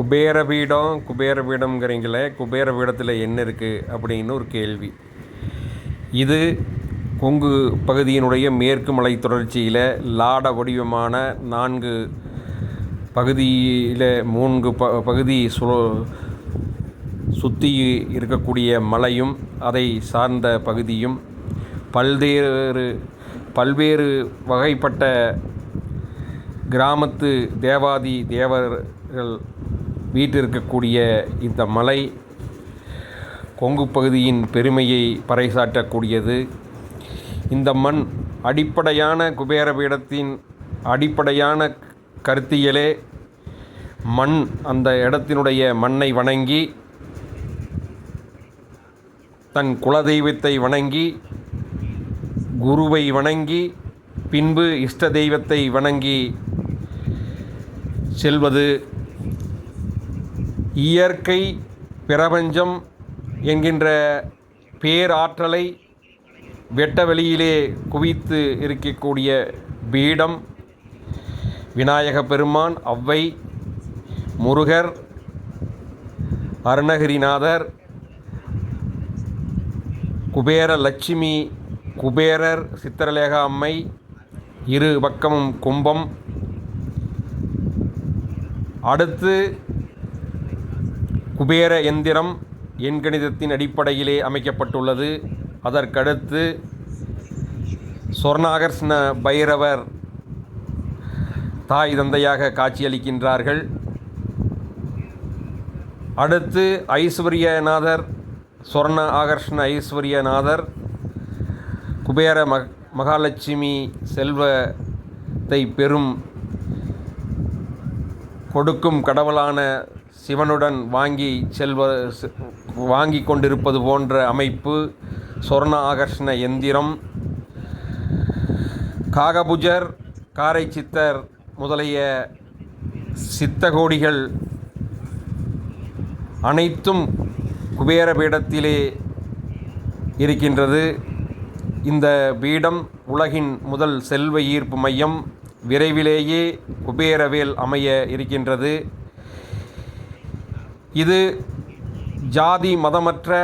குபேரபீடம் குபேரபீடம்ங்கிறீங்களே குபேரபீடத்தில் என்ன இருக்குது அப்படின்னு ஒரு கேள்வி. இது கொங்கு பகுதியினுடைய மேற்கு மலை தொடர்ச்சியில் லாட வடிவமான நான்கு பகுதியில் மூன்று ப பகுதி சு சுற்றி இருக்கக்கூடிய மலையும் அதை சார்ந்த பகுதியும் பல்வேறு பல்வேறு வகைப்பட்ட கிராமத்து தேவாதி தேவர்கள் வீற்றிருக்கக்கூடிய இந்த மலை கொங்கு பகுதியின் பெருமையை பறைசாற்றக்கூடியது. இந்த மண் அடிப்படையான குபேரபீடத்தின் அடிப்படையான கருத்தியலே மண் அந்த இடத்தினுடைய மண்ணை வணங்கி தன் குலதெய்வத்தை வணங்கி குருவை வணங்கி பின்பு இஷ்ட தெய்வத்தை வணங்கி செல்வது இயற்கை பிரபஞ்சம் என்கின்ற பேராற்றலை வெட்ட வெளியிலே குவித்து இருக்கக்கூடிய பீடம். விநாயக பெருமான் அவ்வை முருகர் அருணகிரிநாதர் குபேர லட்சுமி குபேரர் சித்திரலேகா அம்மை இரு பக்கமும் கும்பம். அடுத்து குபேர எந்திரம் எண்கணிதத்தின் அடிப்படையிலே அமைக்கப்பட்டுள்ளது. அதற்கடுத்து சொர்ணாகர்ஷ்ண பைரவர் தாய் தந்தையாக காட்சியளிக்கின்றார்கள். அடுத்து ஐஸ்வர்யநாதர் சொர்ண ஆகர்ஷ்ண ஐஸ்வர்யநாதர் குபேர மக மகாலட்சுமி செல்வத்தை பெரும் கொடுக்கும் கடவுளான சிவனுடன் வாங்கி செல்வ வாங்கி கொண்டிருப்பது போன்ற அமைப்பு சொர்ண ஆகர்ஷண எந்திரம் காகபுஜர் காரை சித்தர் முதலிய சித்தகோடிகள் அனைத்தும் குபேர பீடத்திலே இருக்கின்றது. இந்த பீடம் உலகின் முதல் செல்வ ஈர்ப்பு மையம். விரைவிலேயே குபேரவேல் அமைய இருக்கின்றது. இது ஜாதி மதமற்ற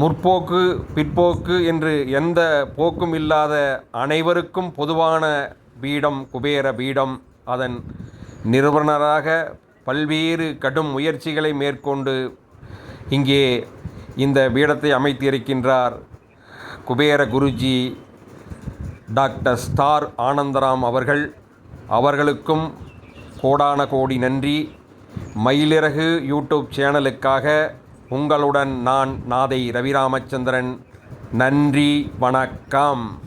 முற்போக்கு பிற்போக்கு என்று எந்த போக்கும் இல்லாத அனைவருக்கும் பொதுவான பீடம் குபேர பீடம். அதன் நிறுவனராக பல்வேறு கடும் முயற்சிகளை மேற்கொண்டு இங்கே இந்த பீடத்தை அமைத்திருக்கின்றார் குபேர குருஜி டாக்டர் ஸ்டார் ஆனந்தராம் அவர்கள். அவர்களுக்கும் கோடான கோடி நன்றி. மயிலிறகு யூடியூப் சேனலுக்காக உங்களுடன் நான் நாதை ரவிராமச்சந்திரன். நன்றி வணக்கம்.